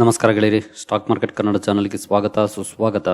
ನಮಸ್ಕಾರ ಗೆಳೆಯರಿ stock market Kannada ಚಾನಲ್ಗೆ ಸ್ವಾಗತ, ಸುಸ್ವಾಗತ.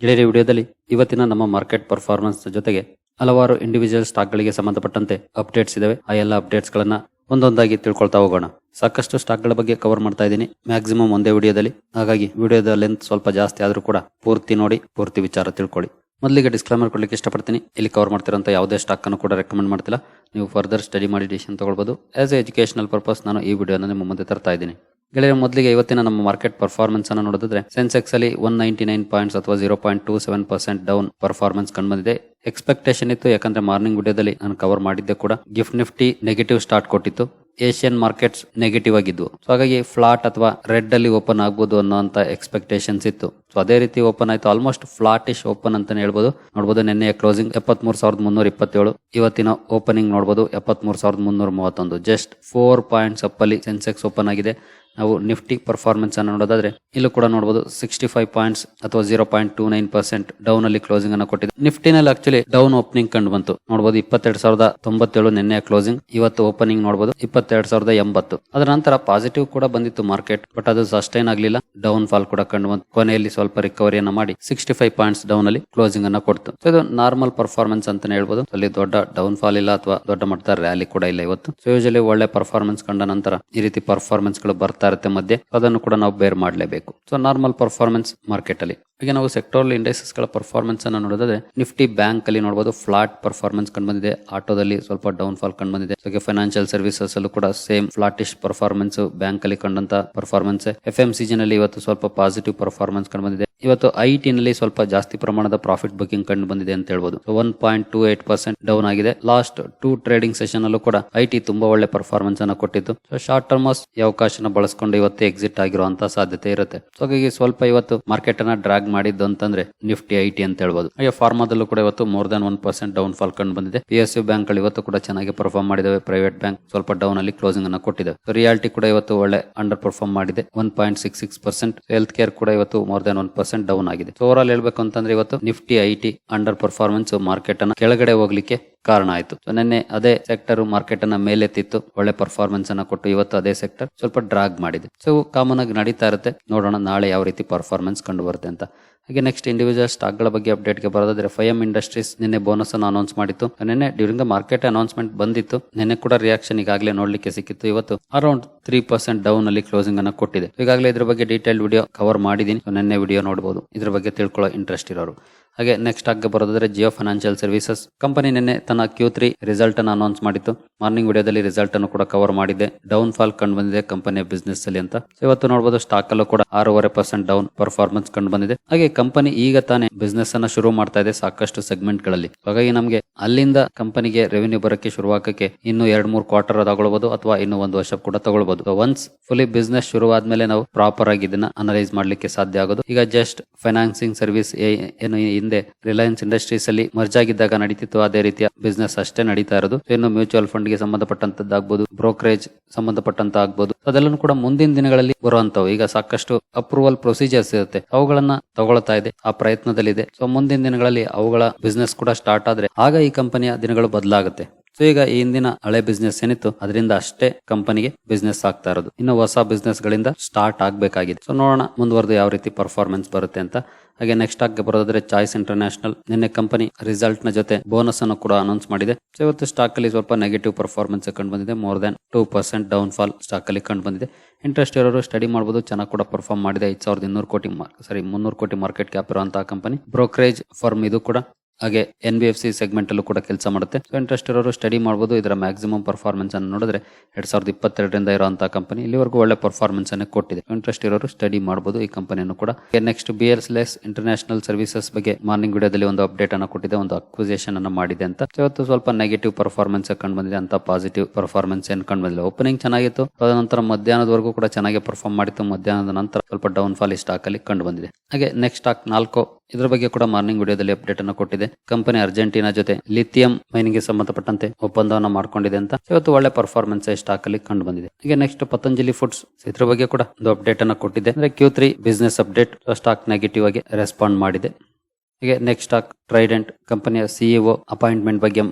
ಗೆಳೆಯರಿ, ವಿಡಿಯೋದಲ್ಲಿ ಇವತ್ತಿನ ನಮ್ಮ ಮಾರ್ಕೆಟ್ ಪರ್ಫಾರ್ಮೆನ್ಸ್ ಜೊತೆಗೆ ಹಲವಾರು ಇಂಡಿವಿಜುವಲ್ ಸ್ಟಾಕ್ಗಳಿಗೆ ಸಂಬಂಧಪಟ್ಟಂತೆ ಅಪ್ಡೇಟ್ಸ್ ಇದಾವೆ. ಆ ಎಲ್ಲ ಅಪ್ಡೇಟ್ಸ್ ಗಳನ್ನ ಒಂದೊಂದಾಗಿ ತಿಳ್ಕೊಳ್ತಾ ಹೋಗೋಣ. ಸಾಕಷ್ಟು ಸ್ಟಾಕ್ಗಳ ಬಗ್ಗೆ ಕವರ್ ಮಾಡ್ತಾ ಇದ್ದೀನಿ. ಮ್ಯಾಕ್ಸಿಮಮ್ ಒಂದೇ ವಿಡಿಯೋದಲ್ಲಿ. ಹಾಗಾಗಿ ವಿಡಿಯೋದ ಲೆಂತ್ ಸ್ವಲ್ಪ ಜಾಸ್ತಿ ಆದರೂ ಕೂಡ ಪೂರ್ತಿ ನೋಡಿ, ಪೂರ್ತಿ ವಿಚಾರ ತಿಳ್ಕೊಳ್ಳಿ. ಮೊದಲಿಗೆ ಡಿಸ್ಕ್ಲೈಮರ್ ಕೊಡ್ಲಿಕ್ಕೆ ಇಷ್ಟಪಡ್ತೀನಿ. ಇಲ್ಲಿ ಕವರ್ ಮಾಡ್ತಿರೋಂಥ ಯಾವುದೇ ಸ್ಟಾಕ್ ಅನ್ನು ಕೂಡ ರೆಕಮೆಂಡ್ ಮಾಡ್ತಿಲ್ಲ. ನೀವು ಫರ್ದರ್ ಸ್ಟಡಿ ಮಾಡಿ ಡಿಸಿಷನ್ ತಗೊಳ್ಬೋದು. ಆಸ್ ಎ ಎಜುಕೇಶನಲ್ ಪರ್ಪಸ್ ನಾನು ಈ ವಿಡಿಯೋನ ನಿಮ್ಮ ಮುಂದೆ ತರ್ತಾ ಇದ್ದೀನಿ. ಗೆಳೆಯರ ಮೊದಲಿಗೆ ಇವತ್ತಿನ ನಮ್ಮ ಮಾರ್ಕೆಟ್ ಪರ್ಫಾರ್ಮೆನ್ಸ್ ಅನ್ನು ನೋಡಿದ್ರೆ ಸೆನ್ಸೆಕ್ಸ್ ಅಲ್ಲಿ ಒನ್ ನೈಂಟಿ ನೈನ್ ಪಾಯಿಂಟ್ಸ್ ಅಥವಾ zero point two seven percent down performance ಕಂಡು ಬಂದಿದೆ ಎಕ್ಸ್ಪೆಕ್ಟೇಷನ್ ಇತ್ತು, ಯಾಕಂದ್ರೆ ಮಾರ್ನಿಂಗ್ ವಿಡಿಯೋದಲ್ಲಿ ನಾನು ಕವರ್ ಮಾಡಿದ್ದೆ ಕೂಡ. ಗಿಫ್ಟ್ ನಿಫ್ಟಿ ನೆಗೆಟಿವ್ ಸ್ಟಾರ್ಟ್ ಕೊಟ್ಟಿತ್ತು. ಏಷ್ಯನ್ ಮಾರ್ಕೆಟ್ಸ್ ನೆಗೆಟಿವ್ ಆಗಿದ್ವು. ಸೊ ಹಾಗಾಗಿ ಫ್ಲಾಟ್ ಅಥವಾ ರೆಡ್ ಅಲ್ಲಿ ಓಪನ್ ಆಗ್ಬೋದು ಅನ್ನೋಂತ ಎಕ್ಸ್ಪೆಕ್ಟೇಷನ್ಸ್ ಇತ್ತು. ಸೊ ಅದೇ ರೀತಿ ಓಪನ್ ಆಯ್ತು. ಆಲ್ಮೋಸ್ಟ್ ಫ್ಲಾಟಿಶ್ ಓಪನ್ ಅಂತ ಹೇಳ್ಬೋದು. ನೋಡಬಹುದು ನಿನ್ನೆ ಕ್ಲೋಸಿಂಗ್ ಎಪ್ಪತ್ ಮೂರ್ ಸಾವಿರದ ಮುನ್ನೂರ ಇಪ್ಪತ್ತೇಳು. ಇವತ್ತಿನ ಓಪನಿಂಗ್ ನೋಡಬಹುದು ಎಪ್ಪತ್ ಮೂರ್ ಸಾವಿರದ ಮುನ್ನೂರ ಮೂವತ್ತೊಂದು. ಜಸ್ಟ್ ಫೋರ್ ಪಾಯಿಂಟ್ಸ್ ಅಪ್ ಅಲ್ಲಿ ಸೆನ್ಸೆಕ್ಸ್ ಓಪನ್ ಆಗಿದೆ. ನಾವು ನಿಫ್ಟಿ ಪರ್ಫಾರ್ಮೆನ್ಸ್ ಅನ್ನು ನೋಡೋದಾದ್ರೆ, ಇಲ್ಲೂ ಕೂಡ ನೋಡಬಹುದು ಸಿಕ್ಸ್ಟಿ ಫೈವ್ ಪಾಯಿಂಟ್ಸ್ ಅಥವಾ zero point two nine percent down ಅಲ್ಲಿ ಕ್ಲೋಸಿಂಗ್ ಅನ್ನು ಕೊಟ್ಟಿದೆ. ನಿಫ್ಟಿನಲ್ಲಿ ಆಕ್ಚುಲಿ ಡೌನ್ ಓಪನಿಂಗ್ ಕಂಡು ಬಂತು. ನೋಡಬಹುದು ಇಪ್ಪತ್ತೆರಡು ಸಾವಿರದ ತೊಂಬತ್ತೇಳು ನಿನ್ನೆ ಕ್ಲೋಸಿಂಗ್ ಇವತ್ತು ಓಪನಿಂಗ್ ನೋಡಬಹುದು ಇಪ್ಪತ್ತೆರಡು ಸಾವಿರದ ಎಂಬತ್ತು. ಅದರ ನಂತರ ಪಾಸಿಟಿವ್ ಕೂಡ ಬಂದಿತ್ತು ಮಾರ್ಕೆಟ್ ಬಟ್ ಅದು ಸಸ್ಟೈನ್ ಆಗಲಿಲ್ಲ. ಡೌನ್ ಫಾಲ್ ಕೂಡ ಕಂಡು ಬಂತು. ಕೊನೆಯಲ್ಲಿ ಸ್ವಲ್ಪ ರಿಕವರಿಯನ್ನು ಮಾಡಿ ಸಿಕ್ಸ್ಟಿ ಫೈವ್ ಪಾಯಿಂಟ್ಸ್ ಡೌನ್ ಅಲ್ಲಿ ಕ್ಲೋಸಿಂಗ್ ಅನ್ನು ಕೊಡ್ತು. ಇದು ನಾರ್ಮಲ್ ಪರ್ಫಾರ್ಮೆನ್ಸ್ ಅಂತಾನೆ ಹೇಳ್ಬೋದು. ಅಲ್ಲಿ ದೊಡ್ಡ ಡೌನ್ ಫಾಲ್ ಇಲ್ಲ ಅಥವಾ ದೊಡ್ಡ ಮಟ್ಟದ ರ್ಯಾಲಿ ಕೂಡ ಇಲ್ಲ ಇವತ್ತು. ಸೊ ಒಳ್ಳೆ ಪರ್ಫಾರ್ಮೆನ್ಸ್ ಕಂಡ ನಂತರ ಈ ರೀತಿ ಪರ್ಫಾರ್ಮೆನ್ಸ್ಗಳು ಬರ್ತಾ ಇರುತ್ತೆ ಮಧ್ಯೆ ಅದನ್ನು ಕೂಡ ನಾವು ಬೇರ್ ಮಾಡಲೇಬೇಕು. ಸೊ ನಾರ್ಮಲ್ ಪರ್ಫಾರ್ಮೆನ್ಸ್ ಮಾರ್ಕೆಟ್ ಅಲ್ಲಿ. ಈಗ ನಾವು ಸೆಕ್ಟೋರಲ್ ಇಂಡೆಕ್ಸಸ್ಗಳ ಪರ್ಫಾರ್ಮೆನ್ಸ್ ಅನ್ನು ನೋಡೋದಾದ್ರೆ ನಿಫ್ಟಿ ಬ್ಯಾಂಕ್ ಅಲ್ಲಿ ನೋಡಬಹುದು ಫ್ಲಾಟ್ ಪರ್ಫಾರ್ಮೆನ್ಸ್ ಕಂಡು ಬಂದಿದೆ. ಆಟೋದಲ್ಲಿ ಸ್ವಲ್ಪ ಡೌನ್ ಫಾಲ್ ಕಂಡು ಬಂದಿದೆ. ಹಾಗೆ ಫೈನಾನ್ಷಿಯಲ್ ಸರ್ವಿಸಸ್ ಅಲ್ಲೂ ಕೂಡ ಸೇಮ್ ಫ್ಲಾಟಿಶ್ ಪರ್ಫಾರ್ಮೆನ್ಸ್ ಬ್ಯಾಂಕ್ ಅಲ್ಲಿ ಕಂಡಂತ ಪರ್ಫಾರ್ಮೆನ್ಸ್ ಎಫ್ ಎಂ ಅಲ್ಲಿ ಇವತ್ತು ಸ್ವಲ್ಪ ಪಾಸಿಟಿವ್ ಪರ್ಫಾರ್ಮೆನ್ಸ್ ಕಂಡು ಬಂದಿದೆ. ಇವತ್ತು ಐ ಟಿ ನಲ್ಲಿ ಸ್ವಲ್ಪ ಜಾಸ್ತಿ ಪ್ರಮಾಣದ ಪ್ರಾಫಿಟ್ ಬುಕಿಂಗ್ ಕಂಡು ಬಂದಿದೆ ಅಂತ ಹೇಳ್ಬೋದು. One point two eight percent down ಆಗಿದೆ. ಲಾಸ್ಟ್ ಟೂ ಟ್ರೇಡಿಂಗ್ ಸೆಷನ್ ಅಲ್ಲೂ ಕೂಡ ಐ ಟಿ ತುಂಬಾ ಒಳ್ಳೆ ಪರ್ಫಾರ್ಮೆನ್ಸ್ ಅನ್ನ ಕೊಟ್ಟಿತ್ತು. ಸೊ ಶಾರ್ಟ್ ಟರ್ಮಸ್ ಈ ಅವಕಾಶನ ಬಳಸ್ಕೊಂಡು ಇವತ್ತು ಎಕ್ಸಿಟ್ ಆಗಿರುವಂತ ಸಾಧ್ಯತೆ ಇರುತ್ತೆ. ಸೊ ಹಾಗಾಗಿ ಸ್ವಲ್ಪ ಇವತ್ತು ಮಾರ್ಕೆಟ್ ಅನ್ನ ಡ್ರಾಗ್ ಮಾಡಿದ್ದು ಅಂತಂದ್ರೆ ನಿಫ್ಟಿ ಐ ಟಿ ಅಂತ ಹೇಳ್ಬೋದು. ಹಾಗೆ ಫಾರ್ಮಾದಲ್ಲೂ ಕೂಡ ಇವತ್ತು more than one percent down fall ಕಂಡು ಬಂದಿದೆ. ಪಿ ಎಸ್ ಯು ಬ್ಯಾಂಕ್ಗಳು ಇವತ್ತು ಕೂಡ ಚೆನ್ನಾಗಿ ಪರ್ಫಾರ್ಮ್ ಮಾಡಿದವೆ. ಪ್ರೈವೇಟ್ ಬ್ಯಾಂಕ್ ಸ್ವಲ್ಪ ಡೌನ್ ಅಲ್ಲಿ ಕ್ಲೋಸಿಂಗ್ ಅನ್ನ ಕೊಟ್ಟಿದೆ. ರಿಯಾಲಿಟಿ ಕೂಡ ಇವತ್ತು ಒಳ್ಳೆ ಅಂಡರ್ ಪರ್ಫಾರ್ಮ್ ಮಾಡಿದೆ. One point six six percent health care ಕೂಡ ಇವತ್ತು more than one percent down ಆಗಿದೆ. ಓವರ್ ಆಲ್ ಹೇಳ್ಬೇಕು ಅಂತಂದ್ರೆ ಇವತ್ತು Nifty I T underperformance market ಅನ್ನ ಕೆಳಗಡೆ ಹೋಗ್ಲಿಕ್ಕೆ ಕಾರಣ ಆಯ್ತು. ನಿನ್ನೆ ಅದೇ ಸೆಕ್ಟರ್ ಮಾರ್ಕೆಟ್ ಅನ್ನ ಮೇಲೆತ್ತಿತ್ತು. ಒಳ್ಳೆ ಪರ್ಫಾರ್ಮೆನ್ಸ್ ಅನ್ನ ಕೊಟ್ಟು ಇವತ್ತು ಅದೇ ಸೆಕ್ಟರ್ ಸ್ವಲ್ಪ ಡ್ರಾಗ್ ಮಾಡಿದೆ. ಸೊ ಕಾಮನ್ ಆಗಿ ನಡೀತಾ ಇರುತ್ತೆ. ನೋಡೋಣ ನಾಳೆ ಯಾವ ರೀತಿ ಪರ್ಫಾರ್ಮೆನ್ಸ್ ಕಂಡು ಬರುತ್ತೆ ಅಂತ. ಹಾಗೆ ನೆಕ್ಸ್ಟ್ ಇಂಡಿವಿಜುವಲ್ ಸ್ಟಾಕ್ಗಳ ಬಗ್ಗೆ ಅಪ್ಡೇಟ್ಗೆ ಫೈ ಎಂ ಇಂಡಸ್ಟ್ರೀಸ್ ನಿನ್ನೆ ಬೋನಸ್ ಅನ್ನು ಅನೌನ್ಸ್ ಮಾಡಿತ್ತು. ನಿನ್ನೆ ಡ್ಯೂರಿಂಗ್ ದ ಮಾರ್ಕೆಟ್ ಅನೌನ್ಸ್ಮೆಂಟ್ ಬಂದಿತ್ತು. ನಿನ್ನೆ ಕೂಡ ರಿಯಾಕ್ಷನ್ ಈಗಾಗಲೇ ನೋಡ್ಲಿಕ್ಕೆ ಸಿಕ್ಕಿತ್ತು. ಇವತ್ತು ಅರೌಂಡ್ ತ್ರೀ ಪರ್ಸೆಂಟ್ ಡೌನ್ ಅಲ್ಲಿ ಕ್ಲೋಸಿಂಗ್ ಅನ್ನ ಕೊಟ್ಟಿದೆ. ಈಗಾಗಲೇ ಇದ್ರ ಬಗ್ಗೆ ಡೀಟೇಲ್ಡ್ ವಿಡಿಯೋ ಕವರ್ ಮಾಡಿದೀನಿ ನಿನ್ನೆ ವಿಡಿಯೋ ನೋಡಬಹುದು ಇದ್ರ ಬಗ್ಗೆ ತಿಳ್ಕೊಳ್ಳೋ ಇಂಟ್ರೆಸ್ಟ್ ಇರೋರು. ಹಾಗೆ ನೆಕ್ಸ್ಟ್ ಆಗಿ ಬರೋದಾದ್ರೆ ಜಿಯೋ ಫೈನಾನ್ಷಿಯಲ್ ಸರ್ವಿಸಸ್ ಕಂಪನಿ ನಿನ್ನೆ ತನ್ನ ಕ್ಯೂ ತ್ರೀ ರಿಸಲ್ಟ್ ಅನ್ನು ಅನೌನ್ಸ್ ಮಾಡಿತ್ತು. ಮಾರ್ನಿಂಗ್ ವಿಡಿಯೋದಲ್ಲಿ ರಿಸಲ್ಟ್ ಅನ್ನು ಕೂಡ ಕವರ್ ಮಾಡಿದೆ ಡೌನ್ ಫಾಲ್ ಕಂಡು ಬಂದಿದೆ ಕಂಪನಿಯ ಬಿಸ್ನೆಸ್ ಅಲ್ಲಿ ಅಂತ. ಇವತ್ತು ನೋಡಬಹುದು ಸ್ಟಾಕ್ ಅಲ್ಲೂ ಕೂಡ ಆರೂವರೆ ಪರ್ಸೆಂಟ್ ಡೌನ್ ಪರ್ಫಾರ್ಮೆನ್ಸ್ ಕಂಡು ಬಂದಿದೆ. ಹಾಗೆ ಕಂಪನಿ ಈಗ ತಾನೇ ಬಿಸ್ನೆಸ್ ಅನ್ನ ಶುರು ಮಾಡ್ತಾ ಇದೆ ಸಾಕಷ್ಟು ಸೆಗ್ಮೆಂಟ್ಗಳಲ್ಲಿ. ಹಾಗಾಗಿ ನಮಗೆ ಅಲ್ಲಿಂದ ಕಂಪನಿಗೆ ರೆವಿನ್ಯೂ ಬರೋಕ್ಕೆ ಶುರುವಾಗಕ್ಕೆ ಇನ್ನು ಎರಡ್ ಮೂರು ಕ್ವಾರ್ಟರ್ ತಗೊಳ್ಬಹುದು ಅಥವಾ ಇನ್ನು ಒಂದು ವರ್ಷ ಕೂಡ ತಗೊಳ್ಬಹುದು ಒನ್ಸ್ ಫುಲಿ ಬಿಸ್ನೆಸ್ ಶುರುವಾದ್ಮೇಲೆ ನಾವು ಪ್ರಾಪರ್ ಆಗಿ ಇದನ್ನ ಅನಲೈಸ್ ಮಾಡ್ಲಿಕ್ಕೆ ಸಾಧ್ಯ ಆಗೋದು. ಈಗ ಜಸ್ಟ್ ಫೈನಾನ್ಸಿಂಗ್ ಸರ್ವಿಸ್ ಏನು ಹಿಂದೆ ರಿಲಯನ್ಸ್ ಇಂಡಸ್ಟ್ರೀಸ್ ಅಲ್ಲಿ ಮರ್ಜ್ ಆಗಿದ್ದಾಗ ನಡೀತಿತ್ತು. ಅದೇ ರೀತಿಯ ಬಿಸ್ನೆಸ್ ಅಷ್ಟೇ ನಡೀತಾ ಇರೋದು. ಇನ್ನು ಮ್ಯೂಚುವಲ್ ಫಂಡ್ಗೆ ಸಂಬಂಧಪಟ್ಟಂತದ್ದಾಗ್ಬೋದು, ಬ್ರೋಕರೇಜ್ ಸಂಬಂಧಪಟ್ಟಂತ ಆಗ್ಬೋದು ಅದೆಲ್ಲನೂ ಕೂಡ ಮುಂದಿನ ದಿನಗಳಲ್ಲಿ ಬರುವಂತವು ಈಗ ಸಾಕಷ್ಟು ಅಪ್ರೂವಲ್ ಪ್ರೊಸೀಜರ್ಸ್ ಇರುತ್ತೆ. ಅವುಗಳನ್ನ ತಗೊಳ್ತಾ ಇದೆ. ಆ ಪ್ರಯತ್ನದಲ್ಲಿದೆ. ಸೊ ಮುಂದಿನ ದಿನಗಳಲ್ಲಿ ಅವುಗಳ ಬಿಸ್ನೆಸ್ ಕೂಡ ಸ್ಟಾರ್ಟ್ ಆದ್ರೆ ಆಗ ಈ ಕಂಪನಿಯ ದಿನಗಳು ಬದಲಾಗುತ್ತೆ. ಸೊ ಈಗ ಈ ಹಿಂದಿನ ಹಳೆ ಬಿಸ್ನೆಸ್ ಏನಿತ್ತು, ಅದರಿಂದ ಅಷ್ಟೇ ಕಂಪನಿಗೆ ಬಿಸ್ನೆಸ್ ಆಗ್ತಾ ಇರೋದು. ಇನ್ನು ಹೊಸ ಬಿಸ್ನೆಸ್ ಗಳಿಂದ ಸ್ಟಾರ್ಟ್ ಆಗ್ಬೇಕಾಗಿದೆ. ಸೊ ನೋಡೋಣ ಮುಂದುವರೆದು ಯಾವ ರೀತಿ ಪರ್ಫಾರ್ಮೆನ್ಸ್ ಬರುತ್ತೆ ಅಂತ ಹಾಗೆ ನೆಕ್ಸ್ಟ್ ಆಗಿ ಬರೋದಾದ್ರೆ ಚಾಯ್ಸ್ ಇಂಟರ್ನ್ಯಾಷನಲ್. ನಿನ್ನೆ ಕಂಪನಿ ರಿಸಲ್ಟ್ನ ಜೊತೆ ಬೋನಸ್ ಅನ್ನು ಕೂಡ ಅನೌನ್ಸ್ ಮಾಡಿದೆ. ಸೊ ಇವತ್ತು ಸ್ಟಾಕ್ ಅಲ್ಲಿ ಸ್ವಲ್ಪ ನೆಗೆಟಿವ್ ಪರ್ಫಾರ್ಮೆನ್ಸ್ ಕಂಡು ಬಂದಿದೆ. More than two percent down fall stock ಅಲ್ಲಿ ಕಂಡು ಬಂದಿದೆ. ಇಂಟ್ರೆಸ್ಟ್ ಇರೋರು ಸ್ಟಡಿ ಮಾಡಬಹುದು ಚೆನ್ನಾಗಿ ಕೂಡ ಪರ್ಫಾರ್ಮ್ ಮಾಡಿದೆ. ಐದು ಸಾವಿರದ ಇನ್ನೂರು ಕೋಟಿ ಸಾರಿ ಮುನ್ನೂರು ಕೋಟಿ ಮಾರ್ಕೆಟ್ ಕ್ಯಾಪ್ ಇರುವಂತಹ ಕಂಪನಿ ಬ್ರೋಕರೇಜ್ ಫರ್ಮ್ ಇದು ಕೂಡ. ಹಾಗೆ N B F C segment ಅಲ್ಲೂ ಕೂಡ ಕೆಲಸ ಮಾಡುತ್ತೆ. ಸೊ ಇಂಟ್ರೆಸ್ಟ್ ಇರೋರು ಸ್ಟಡಿ ಮಾಡಬಹುದು ಇದರ ಮ್ಯಾಕ್ಸಿಮಮ್ ಪರ್ಫಾರ್ಮೆನ್ಸ್ ಅನ್ನು ನೋಡಿದ್ರೆ ಎರಡ್ ಸಾವಿರದ ಇಪ್ಪತ್ತೆರಡರಿಂದ ಇರುವಂತಹ ಕಂಪನಿ ಇಲ್ಲಿವರೆಗೂ ಒಳ್ಳೆ ಪರ್ಫಾರ್ಮೆನ್ಸ್ ಅನ್ನು ಕೊಟ್ಟಿದೆ. ಇಂಟ್ರೆಸ್ಟ್ ಇರೋರು ಸ್ಟಡಿ ಮಾಡಬಹುದು ಈ ಕಂಪನಿಯನ್ನು ಕೂಡ. Next B S less international services ಬಗ್ಗೆ ಮಾರ್ನಿಂಗ್ ವಿಡಿಯೋದಲ್ಲಿ ಒಂದು ಅಪ್ಡೇಟ್ ಅನ್ನು ಕೊಟ್ಟಿದೆ, ಒಂದು ಅಕ್ವಿಸೇಷನ್ ಅನ್ನು ಮಾಡಿದೆ ಅಂತ. ಇವತ್ತು ಸ್ವಲ್ಪ ನೆಗೆಟಿವ್ ಪರ್ಫಾರ್ಮೆನ್ಸ್ ಕಂಡು ಬಂದಿದೆ, ಅಂತ ಪಾಸಿಟಿವ್ ಪರ್ಫಾರ್ಮೆನ್ಸ್ ಏನು ಕಂಡು ಬಂದಿಲ್ಲ. ಓಪನಿಂಗ್ ಚೆನ್ನಾಗಿತ್ತು ತದನಂತರ ಮಧ್ಯಾಹ್ನದವರೆಗೂ ಕೂಡ ಚೆನ್ನಾಗಿ ಪರ್ಫಾರ್ಮ್ ಮಾಡಿತ್ತು. ಮಧ್ಯಾಹ್ನದ ನಂತರ ಸ್ವಲ್ಪ ಡೌನ್ ಫಾಲ್ ಈ ಸ್ಟಾಕ್ ಅಲ್ಲಿ ಕಂಡು ಬಂದಿದೆ. ಹಾಗೆ ನೆಕ್ಸ್ಟ್ ಸ್ಟಾಕ್ ನಾಲ್ಕು ಇದ್ರ ಬಗ್ಗೆ ಕೂಡ ಮಾರ್ನಿಂಗ್ ವಿಡಿಯೋದಲ್ಲಿ ಅಪ್ಡೇಟ್ ಅನ್ನು ಕೊಟ್ಟಿದೆ. ಕಂಪನಿ ಅರ್ಜೆಂಟೀನಾ ಜೊತೆ ಲಿಥಿಯಂ ಮೈನಿಂಗ್ಗೆ ಸಂಬಂಧಪಟ್ಟಂತೆ ಒಪ್ಪಂದವನ್ನು ಮಾಡ್ಕೊಂಡಿದೆ ಅಂತ ಇವತ್ತು ಒಳ್ಳೆ ಪರ್ಫಾರ್ಮೆನ್ಸ್ ಸ್ಟಾಕ್ ಅಲ್ಲಿ ಕಂಡು ಬಂದಿದೆ. ಈಗ ನೆಕ್ಸ್ಟ್ ಪತಂಜಲಿ ಫುಡ್ಸ್ ಇದ್ರ ಬಗ್ಗೆ ಕೂಡ ಒಂದು ಅಪ್ಡೇಟ್ ಅನ್ನು ಕೊಟ್ಟಿದೆ. ಅಂದ್ರೆ Q three business update stock negative ಆಗಿ ರೆಸ್ಪಾಂಡ್ ಮಾಡಿದೆ. ಹೀಗೆ ನೆಕ್ಸ್ಟ್ ಸ್ಟಾಕ್ ಟ್ರೈಡೆಂಟ್ ಕಂಪನಿಯ ಸಿಇಒ ಅಪಾಯಿಂಟ್ಮೆಂಟ್ ಬಗ್ಗೆ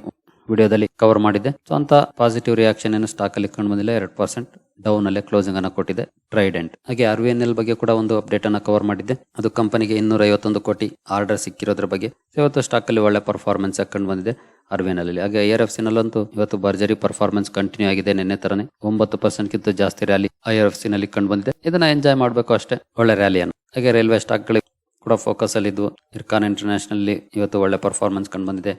ವಿಡಿಯೋದಲ್ಲಿ ಕವರ್ ಮಾಡಿದೆ ಸೊ ಅಂತ ಪಾಸಿಟಿವ್ ರಿಯಾಕ್ಷನ್ ಏನು ಸ್ಟಾಕ್ ಅಲ್ಲಿ ಕಂಡು ಬಂದಿಲ್ಲ. ಎರಡು ಪರ್ಸೆಂಟ್ ಡೌನ್ ಅಲ್ಲೇ ಕ್ಲೋಸಿಂಗ್ ಅನ್ನ ಕೊಟ್ಟಿದೆ ಟ್ರೈಡೆಂಟ್ ಹಾಗೆ ಆರ್ ವಿ ಎನ್ ಎಲ್ ಬಗ್ಗೆ ಕೂಡ ಒಂದು ಅಪ್ಡೇಟ್ ಅನ್ನ ಕವರ್ ಮಾಡಿದ್ದೆ. ಅದು ಕಂಪನಿಗೆ ಇನ್ನೂರ ಐವತ್ತೊಂದು ಕೋಟಿ ಆರ್ಡರ್ ಸಿಕ್ಕಿರೋದ್ರ ಬಗ್ಗೆ. ಇವತ್ತು ಸ್ಟಾಕ್ ಅಲ್ಲಿ ಒಳ್ಳೆ ಪರ್ಫಾರ್ಮೆನ್ಸ್ ಕಂಡು ಬಂದಿದೆ ಆರ್ ವಿ ಎನ್ ಅಲ್ಲಿ. ಹಾಗೆ ಐ ಆರ್ ಎಫ್ ಸಿ ನಲ್ಲಂತೂ ಇವತ್ತು ಭರ್ಜರಿ ಪರ್ಫಾರ್ಮೆನ್ಸ್ ಕಂಟಿನ್ಯೂ ಆಗಿದೆ ನಿನ್ನೆ ತರನೇ. ಒಂಬತ್ತು ಪರ್ಸೆಂಟ್ ಕಿಂತ ಜಾಸ್ತಿ ರ್ಯಾಲಿ ಐ ಆರ್ ಎಫ್ ಸಿನಲ್ಲಿ ಕಂಡು ಬಂದಿದೆ. ಇದನ್ನ ಎಂಜಾಯ್ ಮಾಡಬೇಕು ಅಷ್ಟೇ. ಒಳ್ಳೆ ರ್ಯಾಲಿಯನ್ನು ಹಾಗೆ ರೈಲ್ವೆ ಸ್ಟಾಕ್ಗಳಿಗೆ ಕೂಡ ಫೋಕಸ್ ಅಲ್ಲಿ ಇದ್ವು ಇರ್ಕಾನ್ ಇಂಟರ್ನ್ಯಾಷನಲ್ ಇವತ್ತು ಒಳ್ಳೆ ಪರ್ಫಾರ್ಮೆನ್ಸ್ ಕಂಡು ಬಂದಿದೆ.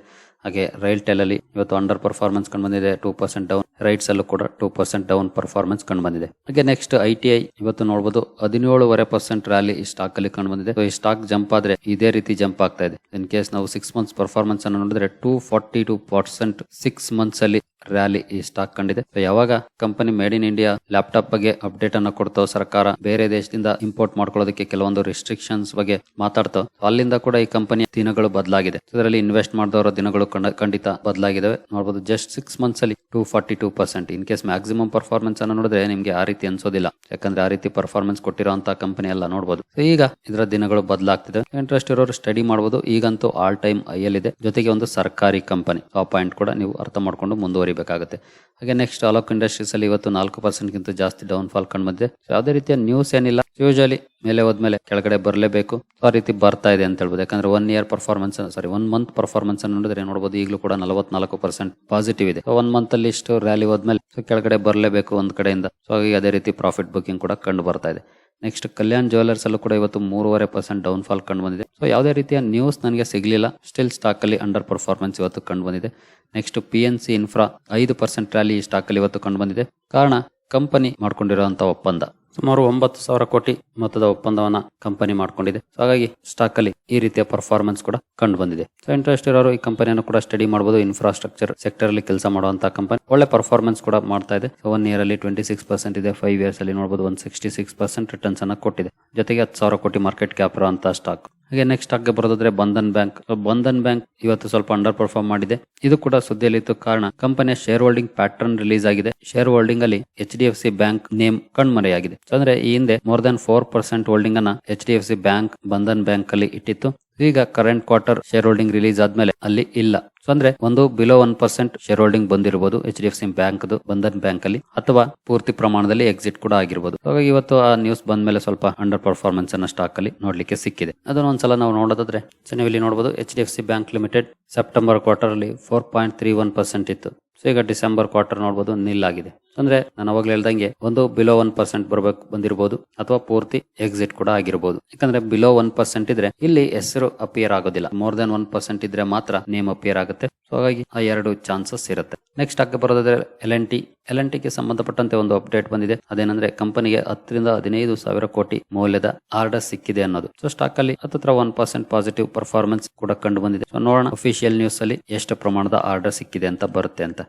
ಹಾಗೆ ರೈಲ್ ಟೆಲ್ ಅಲ್ಲಿ ಇವತ್ತು ಅಂಡರ್ ಪರ್ಫಾರ್ಮೆನ್ಸ್ ಕಂಡು ಬಂದಿದೆ ಟೂ ಪರ್ಸೆಂಟ್ ಡೌನ್ ರೈಟ್ಸ್ ಅಲ್ಲೂ ಕೂಡ ಟೂ ಪರ್ಸೆಂಟ್ ಡೌನ್ ಪರ್ಫಾರ್ಮೆನ್ಸ್ ಕಂಡು ಬಂದಿದೆ. ಹಾಗೆ ನೆಕ್ಸ್ಟ್ ಐ ಟಿ ಐ ಇವತ್ತು ನೋಡಬಹುದು ಹದಿನೇಳುವರೆ ಪರ್ಸೆಂಟ್ ರ್ಯಾಲಿ ಈ ಸ್ಟಾಕ್ ಅಲ್ಲಿ ಕಂಡು ಬಂದಿದೆ. ಈ ಸ್ಟಾಕ್ ಜಂಪ್ ಆದ್ರೆ ಇದೇ ರೀತಿ ಜಂಪ್ ಆಗ್ತಾ ಇದೆ. ಇನ್ ಕೇಸ್ ನಾವು ಸಿಕ್ಸ್ ಮಂತ್ಸ್ ಪರ್ಫಾರ್ಮೆನ್ಸ್ ಅನ್ನು ನೋಡಿದ್ರೆ two forty two percent six months ಅಲ್ಲಿ ರ್ಯಾಲಿ ಈ ಸ್ಟಾಕ್ ಕಂಡಿದೆ. ಯಾವಾಗ company made in India laptop ಬಗ್ಗೆ ಅಪ್ಡೇಟ್ ಅನ್ನ ಕೊಡ್ತಾವ ಸರ್ಕಾರ ಬೇರೆ ದೇಶದಿಂದ ಇಂಪೋರ್ಟ್ ಮಾಡ್ಕೊಳ್ಳೋದಕ್ಕೆ ಕೆಲವೊಂದು ರಿಸ್ಟ್ರಿಕ್ಷನ್ಸ್ ಬಗ್ಗೆ ಮಾತಾಡ್ತಾವ ಅಲ್ಲಿಂದ ಕೂಡ ಈ ಕಂಪನಿಯ ದಿನಗಳು ಬದಲಾಗಿದೆ. ಇದರಲ್ಲಿ ಇನ್ವೆಸ್ಟ್ ಮಾಡಿದವರ ದಿನಗಳು ಖಂಡಿತ ಬದಲಾಗಿದ್ದಾವೆ ನೋಡಬಹುದು ಜಸ್ಟ್ ಸಿಕ್ಸ್ ಮಂತ್ಸ್ ಅಲ್ಲಿ two forty two percent in case maximum performance ಅನ್ನು ನೋಡಿದ್ರೆ ನಿಮ್ಗೆ ಆ ರೀತಿ ಅನ್ಸೋದಿಲ್ಲ. ಯಾಕಂದ್ರೆ ಆ ರೀತಿ ಪರ್ಫಾರ್ಮೆನ್ಸ್ ಕೊಟ್ಟಿರುವಂತಹ ಕಂಪನಿ ಎಲ್ಲ ನೋಡಬಹುದು ಈಗ ಇದರ ದಿನಗಳು ಬದಲಾಗ್ತಿದೆ. ಇಂಟ್ರೆಸ್ಟ್ ಇರೋರು ಸ್ಟಡಿ ಮಾಡಬಹುದು ಈಗಂತೂ ಆಲ್ ಟೈಮ್ ಐ ಇದೆ ಜೊತೆಗೆ ಒಂದು ಸರ್ಕಾರಿ ಕಂಪನಿ ಆ ಪಾಯಿಂಟ್ ಕೂಡ ನೀವು ಅರ್ಥ ಮಾಡ್ಕೊಂಡು ಮುಂದುವರಿಬೇಕಾಗುತ್ತೆ ಹಾಗೆ ನೆಕ್ಸ್ಟ್ ಅಲೋಕ್ ಇಂಡಸ್ಟ್ರೀಸ್ ಅಲ್ಲಿ ಇವತ್ತು ನಾಲ್ಕು ಪರ್ಸೆಂಟ್ ಗಿಂತ ಜಾಸ್ತಿ ಡೌನ್ ಫಾಲ್ ಕಂಡು ಬಂದಿದೆ. So, ಯಾವುದೇ ರೀತಿಯ ನ್ಯೂಸ್ ಏನಿಲ್ಲ. ಯೂಶಲಿ ಮೇಲೆ ಹೋದ್ಮೇಲೆ ಕೆಳಗಡೆ ಬರಲೇಬೇಕು. ಆ ರೀತಿ ಬರ್ತಾ ಇದೆ ಅಂತ ಹೇಳ್ಬೋದು. ಯಾಕಂದ್ರೆ one year performance sorry one month performance ನೋಡಿದ್ರೆ ನೋಡಬಹುದು ಈಗಲೂ ಕೂಡ ನಲವತ್ನಾಲ್ಕು ಪರ್ಸೆಂಟ್ ಪಾಸಿಟಿವ್ ಇದೆ. ಒನ್ ಮಂತ್ ಅಲ್ಲಿ ಇಷ್ಟು ರ್ಯಾಲಿ ಹೋದ್ಮೇಲೆ ಕೆಳಗಡೆ ಬರಲೇಬೇಕು ಒಂದ್ ಕಡೆಯಿಂದ. ಸೊ ಅದೇ ರೀತಿ ಪ್ರಾಫಿಟ್ ಬುಕಿಂಗ್ ಕೂಡ ಕಂಡು ಬರ್ತಾ ಇದೆ. ನೆಕ್ಸ್ಟ್ ಕಲ್ಯಾಣ್ ಜ್ಯುವೆಲರ್ಸ್ ಅಲ್ಲೂ ಕೂಡ ಇವತ್ತು ಮೂರುವರೆ ಪರ್ಸೆಂಟ್ ಡೌನ್ ಫಾಲ್ ಕಂಡು ಬಂದಿದೆ. ಸೊ ಯಾವುದೇ ರೀತಿಯ ನ್ಯೂಸ್ ನನಗೆ ಸಿಗಲಿಲ್ಲ. ಸ್ಟಿಲ್ ಸ್ಟಾಕ್ ಅಲ್ಲಿ ಅಂಡರ್ ಪರ್ಫಾರ್ಮೆನ್ಸ್ ಇವತ್ತು ಕಂಡು ಬಂದಿದೆ. Next P N C infra ಐದು ಪರ್ಸೆಂಟ್ ರ್ಯಾಲಿ ಸ್ಟಾಕ್ ಅಲ್ಲಿ ಇವತ್ತು ಕಂಡು ಬಂದಿದೆ. ಕಾರಣ ಕಂಪನಿ ಮಾಡ್ಕೊಂಡಿರುವಂತಹ ಒಪ್ಪಂದ. ಸುಮಾರು ಒಂಬತ್ತು ಸಾವಿರ ಕೋಟಿ ಮೊತ್ತದ ಒಪ್ಪಂದವನ್ನ ಕಂಪನಿ ಮಾಡ್ಕೊಂಡಿದೆ. ಹಾಗಾಗಿ ಸ್ಟಾಕ್ ಅಲ್ಲಿ ಈ ರೀತಿಯ ಪರ್ಫಾರ್ಮೆನ್ಸ್ ಕೂಡ ಕಂಡು ಬಂದಿದೆ. ಸೊ ಇಂಟ್ರೆಸ್ಟ್ ಇರೋರು ಈ ಕಂಪನಿಯನ್ನು ಕೂಡ ಸ್ಟಡಿ ಮಾಡಬಹುದು ಇನ್ಫ್ರಾಸ್ಟ್ರಕ್ಚರ್ ಸೆಕ್ಟರ್ ಅಲ್ಲಿ ಕೆಲಸ ಮಾಡುವಂತಹ ಕಂಪನಿ ಒಳ್ಳೆ ಪರ್ಫಾರ್ಮೆನ್ಸ್ ಕೂಡ ಮಾಡ್ತಾ ಇದೆ. ಸೊ ಒನ್ ಇಯರ್ ಅಲ್ಲಿ ಟ್ವೆಂಟಿ ಸಿಕ್ಸ್ ಪರ್ಸೆಂಟ್ ಇದೆ. ಫೈವ್ ಇಯರ್ಸ್ ಅಲ್ಲಿ ನೋಡಬಹುದು one sixty six percent returns ಅನ್ನ ಕೊಟ್ಟಿದೆ. ಜೊತೆಗೆ ಹತ್ತು ಸಾವಿರ ಕೋಟಿ ಮಾರ್ಕೆಟ್ ಕ್ಯಾಪ್ ಇರುವಂತಹ ಸ್ಟಾಕ್ ಹಾಗೆ ನೆಕ್ಸ್ಟ್ ಆಗಿ ಬರೋದಾದ್ರೆ ಬಂಧನ್ ಬ್ಯಾಂಕ್. ಬಂಧನ್ ಬ್ಯಾಂಕ್ ಇವತ್ತು ಸ್ವಲ್ಪ ಅಂಡರ್ ಪರ್ಫಾರ್ಮ್ ಮಾಡಿದೆ. ಇದು ಕೂಡ ಸುದ್ದಿಯಲ್ಲಿತ್ತು ಕಾರಣ, ಕಂಪನಿಯ ಶೇರ್ ಹೋಲ್ಡಿಂಗ್ ಪ್ಯಾಟರ್ನ್ ರಿಲೀಸ್ ಆಗಿದೆ. ಶೇರ್ ಹೋಲ್ಡಿಂಗ್ ಅಲ್ಲಿ H D F C bank name ಕಣ್ಮರೆಯಾಗಿದೆ. ಅಂದ್ರೆ ಈ ಹಿಂದೆ more than four percent holding ಅನ್ನ H D F C bank Bandhan bank ಅಲ್ಲಿ ಇಟ್ಟಿತ್ತು. ಈಗ current quarter share holding release ಆದ್ಮೇಲೆ ಅಲ್ಲಿ ಇಲ್ಲ. ಸೊ ಅಂದ್ರೆ ಒಂದು below one percent share holding ಬಂದಿರಬಹುದು H D F C bank Bandhan bank ಅಲ್ಲಿ ಅಥವಾ ಪೂರ್ತಿ ಪ್ರಮಾಣದಲ್ಲಿ ಎಕ್ಸಿಟ್ ಕೂಡ ಆಗಿರಬಹುದು ಹಾಗಾಗಿ ಇವತ್ತು ಆ ನ್ಯೂಸ್ ಬಂದ ಮೇಲೆ ಸ್ವಲ್ಪ ಅಂಡರ್ ಪರ್ಫಾರ್ಮೆನ್ಸ್ ಅನ್ನ ಸ್ಟಾಕ್ ಅಲ್ಲಿ ನೋಡ್ಲಿಕ್ಕೆ ಸಿಕ್ಕಿದೆ. ಅದನ್ನ ಒಂದ್ಸಲ ನಾವು ನೋಡೋದಾದ್ರೆ, ಸೊ ಇಲ್ಲಿ ನೋಡಬಹುದು H D F C bank limited September quarter ಅಲ್ಲಿ four point three one percent ಇತ್ತು. ಸೊ ಈಗ ಡಿಸೆಂಬರ್ ಕ್ವಾರ್ಟರ್ ನೋಡಬಹುದು ನಿಲ್ ಆಗಿದೆ ಅಂದ್ರೆ ನಾನು ಅವಾಗಲೇ ಹೇಳ್ದಂಗೆ ಒಂದು ಬಿಲೋ ಒನ್ ಪರ್ಸೆಂಟ್ ಬರಬೇಕು ಬಂದಿರಬಹುದು ಅಥವಾ ಪೂರ್ತಿ ಎಕ್ಸಿಟ್ ಕೂಡ ಆಗಿರಬಹುದು ಯಾಕಂದ್ರೆ ಬಿಲೋ ಒನ್ ಪರ್ಸೆಂಟ್ ಇದ್ರೆ ಇಲ್ಲಿ ಹೆಸರು ಅಪಿಯರ್ ಆಗೋದಿಲ್ಲ. ಮೋರ್ ದನ್ ಒನ್ ಪರ್ಸೆಂಟ್ ಇದ್ರೆ ಮಾತ್ರ ನೇಮ್ ಅಪಿಯರ್ ಆಗುತ್ತೆ. ಸೊ ಹಾಗಾಗಿ ಆ ಎರಡು ಚಾನ್ಸಸ್ ಇರುತ್ತೆ. ನೆಕ್ಸ್ಟ್ ಆಗಿ ಬರೋದಾದ್ರೆ L N T L N ಟಿಗೆ ಸಂಬಂಧಪಟ್ಟಂತೆ ಒಂದು ಅಪ್ಡೇಟ್ ಬಂದಿದೆ. ಅದೇನಂದ್ರೆ ಕಂಪನಿಗೆ ಹತ್ತರಿಂದ ಹದಿನೈದು ಸಾವಿರ ಕೋಟಿ ಮೌಲ್ಯದ ಆರ್ಡರ್ ಸಿಕ್ಕಿದೆ ಅನ್ನೋದು. ಸೊ ಸ್ಟಾಕ್ ಅಲ್ಲಿ ಹತ್ತತ್ರ ಒನ್ ಪರ್ಸೆಂಟ್ ಪಾಸಿಟಿವ್ ಪರ್ಫಾರ್ಮೆನ್ಸ್ ಕೂಡ ಕಂಡು ಬಂದಿದೆ. ಸೊ ನೋಡೋಣ ಅಫಿಷಿಯಲ್ ನ್ಯೂಸ್ ಅಲ್ಲಿ ಎಷ್ಟು ಪ್ರಮಾಣದ ಆರ್ಡರ್ ಸಿಕ್ಕಿದೆ ಅಂತ ಬರುತ್ತೆ ಅಂತ.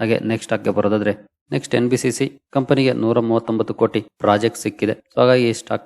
ಹಾಗೆ ನೆಕ್ಸ್ಟ್ ಆಗಿ ಬರೋದಾದ್ರೆ next N B C C ಕಂಪನಿಗೆ ನೂರ ಮೂವತ್ತೊಂಬತ್ತು ಕೋಟಿ ಪ್ರಾಜೆಕ್ಟ್ ಸಿಕ್ಕಿದೆ. ಸೊ ಹಾಗಾಗಿ ಈ ಸ್ಟಾಕ್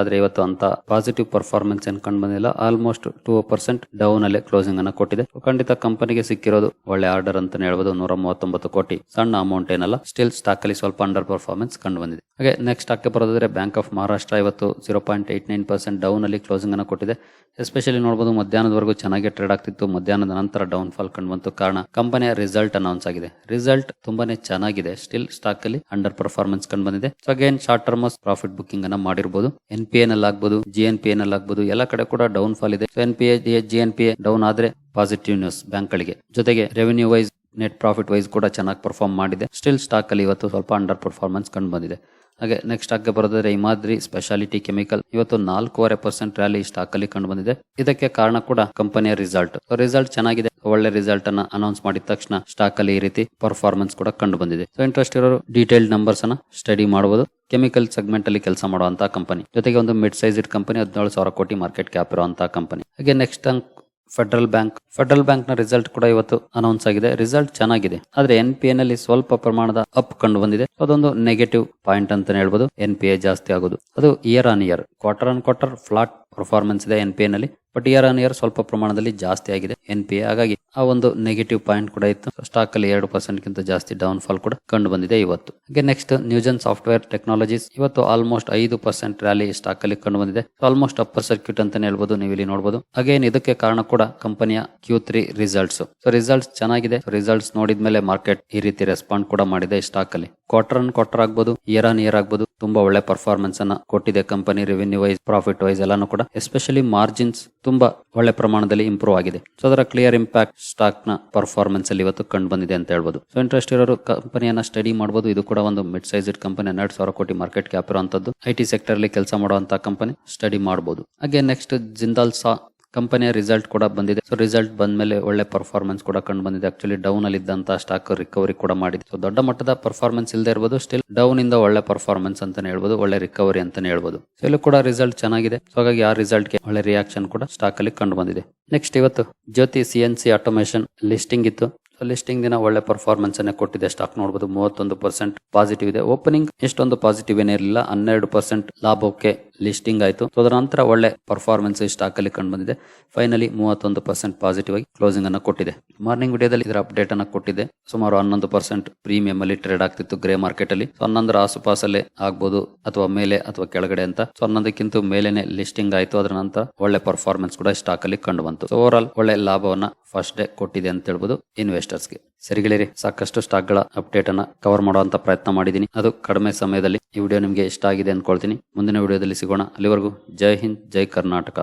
ಆದ್ರೆ ಇವತ್ತು ಅಂತ ಪಾಸಿಟಿವ್ ಪರ್ಫಾರ್ಮೆನ್ಸ್ ಏನ್ ಕಂಡು ಬಂದಿಲ್ಲ. ಆಲ್ಮೋಸ್ಟ್ ಟೂ ಪರ್ಸೆಂಟ್ ಡೌನ್ ಅಲ್ಲಿ ಕ್ಲೋಸಿಂಗ್ ಅನ್ನ ಕೊಟ್ಟಿದೆ. ಖಂಡಿತ ಕಂಪನಿಗೆ ಸಿಕ್ಕಿರೋದು ಒಳ್ಳೆ ಆರ್ಡರ್ ಅಂತ ಹೇಳ್ಬೋದು. ನೂರ ಮೂವತ್ತೊಂಬತ್ತು ಕೋಟಿ ಸಣ್ಣ ಅಮೌಂಟ್ ಏನಲ್ಲ ಸ್ಟಿಲ್ ಸ್ಟಾಕ್ ಅಲ್ಲಿ ಸ್ವಲ್ಪ ಅಂಡರ್ ಪರ್ಫಾರ್ಮೆನ್ಸ್ ಕಂಡು ಬಂದಿದೆ. ಹಾಗೆ ನೆಕ್ಸ್ಟ್ ಸ್ಟಾಕ್ ಬರೋದಾದ್ರೆ ಬ್ಯಾಂಕ್ ಆಫ್ ಮಹಾರಾಷ್ಟ್ರ ಇವತ್ತು zero point eight nine percent down ಅಲ್ಲಿ ಕ್ಲೋಸಿಂಗ್ ಅನ್ನ ಕೊಟ್ಟಿದೆ. ಎಸ್ಪೆಷಲಿ ನೋಡಬಹುದು ಮಧ್ಯಾಹ್ನದವರೆಗೂ ಚೆನ್ನಾಗಿ ಟ್ರೇಡ್ ಆಗ್ತಿತ್ತು. ಮಧ್ಯಾಹ್ನದ ನಂತರ ಡೌನ್ ಫಾಲ್ ಕಂಡು ಬಂತು. ಕಾರಣ ಕಂಪನಿಯ ರಿಸಲ್ಟ್ ಅನೌನ್ಸ್ ಆಗಿದೆ. ರಿಸಲ್ಟ್ ತುಂಬಾನೇ ಚೆನ್ನಾಗಿದೆ. ಸ್ಟಿಲ್ ಸ್ಟಾಕ್ ಅಲ್ಲಿ ಅಂಡರ್ ಪರ್ಫಾರ್ಮೆನ್ಸ್ ಕಂಡು ಬಂದಿದೆ. So again short term profit booking ಅನ್ನ ಮಾಡಿರಬಹುದು ಎನ್ ಪಿ ಎನ್ ಅಲ್ಲಿ ಆಗ್ಬಹುದು ಜಿ ಎನ್ ಪಿ ಎನ್ ಅಲ್ಲಿ ಆಗ್ಬಹುದು ಎಲ್ಲ ಕಡೆ ಕೂಡ ಡೌನ್ ಫಾಲ್ ಇದೆ N P A G N P A down ಆದ್ರೆ ಪಾಸಿಟಿವ್ ನ್ಯೂಸ್ ಬ್ಯಾಂಕ್ ಗಳಿಗೆ. ಜೊತೆಗೆ revenue wise net profit wise ಕೂಡ ಚೆನ್ನಾಗಿ ಪರ್ಫಾರ್ಮ್ ಮಾಡಿದೆ. ಸ್ಟಿಲ್ ಸ್ಟಾಕ್ ಅಲ್ಲಿ ಇವತ್ತು ಸ್ವಲ್ಪ ಅಂಡರ್ ಪರ್ಫಾರ್ಮೆನ್ಸ್ ಕಂಡು ಬಂದಿದೆ. ಹಾಗೆ ನೆಕ್ಸ್ಟ್ ಆಗಿ ಬರೋದಾದ್ರೆ ಹಿಮಾದ್ರಿ ಸ್ಪೆಷಾಲಿಟಿ ಕೆಮಿಕಲ್ ಇವತ್ತು ನಾಲ್ಕೂವರೆ ಪರ್ಸೆಂಟ್ ರ್ಯಾಲಿ ಸ್ಟಾಕ್ ಅಲ್ಲಿ ಕಂಡು ಬಂದಿದೆ. ಇದಕ್ಕೆ ಕಾರಣ ಕೂಡ ಕಂಪನಿಯ ರಿಸಲ್ಟ್ ರಿಸಲ್ಟ್ ಚೆನ್ನಾಗಿದೆ. ಒಳ್ಳೆ ರಿಸಲ್ಟ್ ಅನ್ನ ಅನೌನ್ಸ್ ಮಾಡಿದ ತಕ್ಷಣ ಸ್ಟಾಕ್ ಅಲ್ಲಿ ಈ ರೀತಿ ಪರ್ಫಾರ್ಮೆನ್ಸ್ ಕೂಡ ಕಂಡು ಬಂದಿದೆ. ಸೊ ಇಂಟ್ರೆಸ್ಟ್ ಇರೋರು ಡೀಟೇಲ್ಡ್ ನಂಬರ್ಸ್ ಅನ್ನ ಸ್ಟಡಿ ಮಾಡಬಹುದು. ಕೆಮಿಕಲ್ ಸೆಗ್ಮೆಂಟ್ ಅಲ್ಲಿ ಕೆಲಸ ಮಾಡುವಂತಹ ಕಂಪನಿ ಜೊತೆಗೆ ಒಂದು ಮಿಡ್ ಸೈಜ್ ಕಂಪನಿ ಹದಿನೇಳು ಸಾವಿರ ಕೋಟಿ ಮಾರ್ಕೆಟ್ ಕ್ಯಾಪ್ ಇರುವಂತಹ ಕಂಪನಿ ಹಾಗೆ ನೆಕ್ಸ್ಟ್ ಫೆಡರಲ್ ಬ್ಯಾಂಕ್ ಫೆಡರಲ್ ಬ್ಯಾಂಕ್ನ ರಿಸಲ್ಟ್ ಕೂಡ ಇವತ್ತು ಅನೌನ್ಸ್ ಆಗಿದೆ. ರಿಸಲ್ಟ್ ಚೆನ್ನಾಗಿದೆ. ಆದ್ರೆ ಎನ್ ಪಿ ಎನ್ ಅಲ್ಲಿ ಸ್ವಲ್ಪ ಪ್ರಮಾಣದ ಅಪ್ ಕಂಡು ಬಂದಿದೆ. ಅದೊಂದು ನೆಗೆಟಿವ್ ಪಾಯಿಂಟ್ ಅಂತಾನೆ ಹೇಳ್ಬೋದು. ಎನ್ ಪಿ ಎ ಜಾಸ್ತಿ ಆಗೋದು. ಅದು year on year quarter on quarter flat performance ಇದೆ ಎನ್ ಪಿ ಎನ್ ಅಲ್ಲಿ ಬಟ್ ಇಯರ್ ಆನ್ ಇಯರ್ ಸ್ವಲ್ಪ ಪ್ರಮಾಣದಲ್ಲಿ ಜಾಸ್ತಿ ಆಗಿದೆ. ಎನ್ ಪಿ ಹಾಗಾಗಿ ಆ ಒಂದು ನೆಗೆಟಿವ್ ಪಾಯಿಂಟ್ ಕೂಡ ಇತ್ತು. ಸ್ಟಾಕ್ ಅಲ್ಲಿ ಎರಡು ಪರ್ಸೆಂಟ್ ಗಿಂತ ಜಾಸ್ತಿ ಡೌನ್ ಫಾಲ್ ಕೂಡ ಕಂಡು ಬಂದಿದೆ ಇವತ್ತು. ಹಾಗೆ ನೆಕ್ಸ್ಟ್ ನ್ಯೂಜನ್ ಸಾಫ್ಟ್ವೇರ್ ಟೆಕ್ನಾಲಜೀಸ್ ಇವತ್ತು ಆಲ್ಮೋಸ್ಟ್ ಐದು ಪರ್ಸೆಂಟ್ ರ್ಯಾಲಿ ಸ್ಟಾಕ್ ಅಲ್ಲಿ ಕಂಡು ಬಂದಿದೆ. ಆಲ್ಮೋಸ್ಟ್ ಅಪ್ಪರ್ ಸರ್ಕ್ಯೂಟ್ ಅಂತಾನೆ ಹೇಳ್ಬೋದು ನೀವು ಇಲ್ಲಿ ನೋಡಬಹುದು ಅಗೇನ್ ಇದಕ್ಕೆ ಕಾರಣ ಕೂಡ ಕಂಪನಿಯ Q three results so results ಚೆನ್ನಾಗಿದೆ. ರಿಸಲ್ಟ್ಸ್ ನೋಡಿದ್ಮೇಲೆ ಮಾರ್ಕೆಟ್ ಈ ರೀತಿ ರೆಸ್ಪಾಂಡ್ ಕೂಡ ಮಾಡಿದೆ ಸ್ಟಾಕ್ ಅಲ್ಲಿ. ಕ್ವಾರ್ಟರ್ ಅನ್ ಕ್ವಾರ್ಟರ್ ಆಗ್ಬೋದು ಇಯರ್ ಆನ್ ಇಯರ್ ಆಗ್ಬೋದು. ತುಂಬಾ ಒಳ್ಳೆ ಪರ್ಫಾರ್ಮೆನ್ಸ್ ಅನ್ನ ಕೊಟ್ಟಿದೆ company revenue wise profit wise ಎಲ್ಲಾನು ಕೂಡ. ಎಸ್ಪೆಷಲಿ ಮಾರ್ಜಿನ್ಸ್ ತುಂಬಾ ಒಳ್ಳೆ ಪ್ರಮಾಣದಲ್ಲಿ ಇಂಪ್ರೂವ್ ಆಗಿದೆ. ಸೊ ಅದರ ಕ್ಲಿಯರ್ ಇಂಪ್ಯಾಕ್ಟ್ ಸ್ಟಾಕ್ನ ಪರ್ಫಾರ್ಮೆನ್ಸ್ ಅಲ್ಲಿ ಇವತ್ತು ಕಂಡು ಬಂದಿದೆ ಅಂತ ಹೇಳ್ಬೋದು. ಸೊ ಇಂಟ್ರೆಸ್ಟ್ ಇರೋರು ಕಂಪನಿಯನ್ನ ಸ್ಟಡಿ ಮಾಡಬಹುದು ಇದು ಕೂಡ ಒಂದು ಮಿಡ್ ಸೈಜ್ ಕಂಪನಿ ಹನ್ನೆರಡು ಸಾವಿರ ಕೋಟಿ ಮಾರ್ಕೆಟ್ ಕ್ಯಾಪ್ ಇರುವಂತದ್ದು. ಐ ಟಿ ಸೆಕ್ಟರ್ ಅಲ್ಲಿ ಕೆಲಸ ಮಾಡುವಂತಹ ಕಂಪನಿ ಸ್ಟಡಿ ಮಾಡಬಹುದು ಹಾಗೆ ನೆಕ್ಸ್ಟ್ ಜಿಂದಾಲ್ ಸಾ ಕಂಪನಿಯ ರಿಸಲ್ಟ್ ಕೂಡ ಬಂದಿದೆ. ಸೊ ರಿಸಲ್ಟ್ ಬಂದ ಮೇಲೆ ಒಳ್ಳೆ ಪರ್ಫಾರ್ಮೆನ್ಸ್ ಕೂಡ ಕಂಡು ಬಂದಿದೆ ಆಕ್ಚುಲಿ ಡೌನ್ ಅಲ್ಲಿ ಇದ್ದಂತ ಸ್ಟಾಕ್ ರಿಕವರಿ ಕೂಡ ಮಾಡಿದೆ. ಸೊ ದೊಡ್ಡ ಮಟ್ಟದ ಪರ್ಫಾರ್ಮೆನ್ಸ್ ಇಲ್ಲದೆ ಇರಬಹುದು ಸ್ಟಿಲ್ ಡೌನ್ ಇಂದ ಒಳ್ಳೆ ಪರ್ಫಾರ್ಮೆನ್ಸ್ ಅಂತಾನೆ ಹೇಳ್ಬೋದು. ಒಳ್ಳೆ ರಿಕವರಿ ಅಂತಾನೆ ಹೇಳ್ಬೋದು. ಸೊ ಇಲ್ಲೂ ಕೂಡ ರಿಸಲ್ಟ್ ಚೆನ್ನಾಗಿದೆ. ಸೊ ಹಾಗಾಗಿ ಆ ರಿಸಲ್ಟ್ಗೆ ಒಳ್ಳೆ ರಿಯಾಕ್ಷನ್ ಕೂಡ ಸ್ಟಾಕ್ ಅಲ್ಲಿ ಕಂಡು ಬಂದಿದೆ ನೆಕ್ಸ್ಟ್ ಇವತ್ತು Jyoti C N C automation listing ಇತ್ತು. ಸೊ ಲಿಸ್ಟಿಂಗ್ ದಿನ ಒಳ್ಳೆ ಪರ್ಫಾರ್ಮೆನ್ಸ್ ಅನ್ನ ಕೊಟ್ಟಿದೆ. ಸ್ಟಾಕ್ ನೋಡಬಹುದು ಮೂವತ್ತೊಂದು ಪರ್ಸೆಂಟ್ ಪಾಸಿಟಿವ್ ಇದೆ. ಓಪನಿಂಗ್ ಎಷ್ಟೊಂದು ಪಾಸಿಟಿವ್ ಏನೇ ಇರಲಿಲ್ಲ. ಹನ್ನೆರಡು ಪರ್ಸೆಂಟ್ ಲಾಭಕ್ಕೆ ಲಿಸ್ಟಿಂಗ್ ಆಯಿತು. ಸೊ ಅದರ ನಂತರ ಒಳ್ಳೆ ಪರ್ಫಾರ್ಮೆನ್ಸ್ ಸ್ಟಾಕ್ ಅಲ್ಲಿ ಕಂಡು ಬಂದಿದೆ. ಫೈನಲಿ ಮೂವತ್ತೊಂದು ಪರ್ಸೆಂಟ್ ಪಾಸಿಟಿವ್ ಆಗಿ ಕ್ಲೋಸಿಂಗ್ ಅನ್ನು ಕೊಟ್ಟಿದೆ. ಮಾರ್ನಿಂಗ್ ವಿಡಿಯೋದಲ್ಲಿ ಇದರ ಅಪ್ಡೇಟ್ ಅನ್ನು ಕೊಟ್ಟಿದೆ ಸುಮಾರು ಹನ್ನೊಂದು ಪರ್ಸೆಂಟ್ ಪ್ರೀಮಿಯಂ ಅಲ್ಲಿ ಟ್ರೇಡ್ ಆಗ್ತಿತ್ತು ಗ್ರೇ ಮಾರ್ಕೆಟ್ ಅಲ್ಲಿ. ಸೊ ಹನ್ನೊಂದರ ಆಸುಪಾಸಲ್ಲೇ ಆಗ್ಬೋದು ಅಥವಾ ಮೇಲೆ ಅಥವಾ ಕೆಳಗಡೆ ಅಂತ. ಸೊ ಹನ್ನೊಂದಕ್ಕಿಂತ ಮೇಲೆನೆ ಲಿಸ್ಟಿಂಗ್ ಆಯಿತು. ಅದರ ನಂತರ ಒಳ್ಳೆ ಪರ್ಫಾರ್ಮೆನ್ಸ್ ಕೂಡ ಸ್ಟಾಕ್ ಅಲ್ಲಿ ಕಂಡು ಬಂತು. ಓವರ್ ಆಲ್ ಒಳ್ಳೆ ಲಾಭವನ್ನ ಫಸ್ಟ್ ಡೇ ಕೊಟ್ಟಿದೆ ಅಂತ ಹೇಳ್ಬೋದು. ಇನ್ವೆಸ್ಟರ್ಸ್ಗೆ ಸರಿಗಳಿರಿ ಸಾಕಷ್ಟು ಸ್ಟಾಕ್ಗಳ ಅಪ್ಡೇಟ್ ಅನ್ನ ಕವರ್ ಮಾಡುವಂತ ಪ್ರಯತ್ನ ಮಾಡಿದೀನಿ ಅದು ಕಡಿಮೆ ಸಮಯದಲ್ಲಿ ಈ ವಿಡಿಯೋ ನಿಮಗೆ ಇಷ್ಟ ಆಗಿದೆ ಅನ್ಕೊಳ್ತೀನಿ ಮುಂದಿನ ವಿಡಿಯೋದಲ್ಲಿ ಸಿಗೋಣ. ಅಲ್ಲಿವರೆಗೂ ಜೈ ಹಿಂದ್, ಜೈ ಕರ್ನಾಟಕ.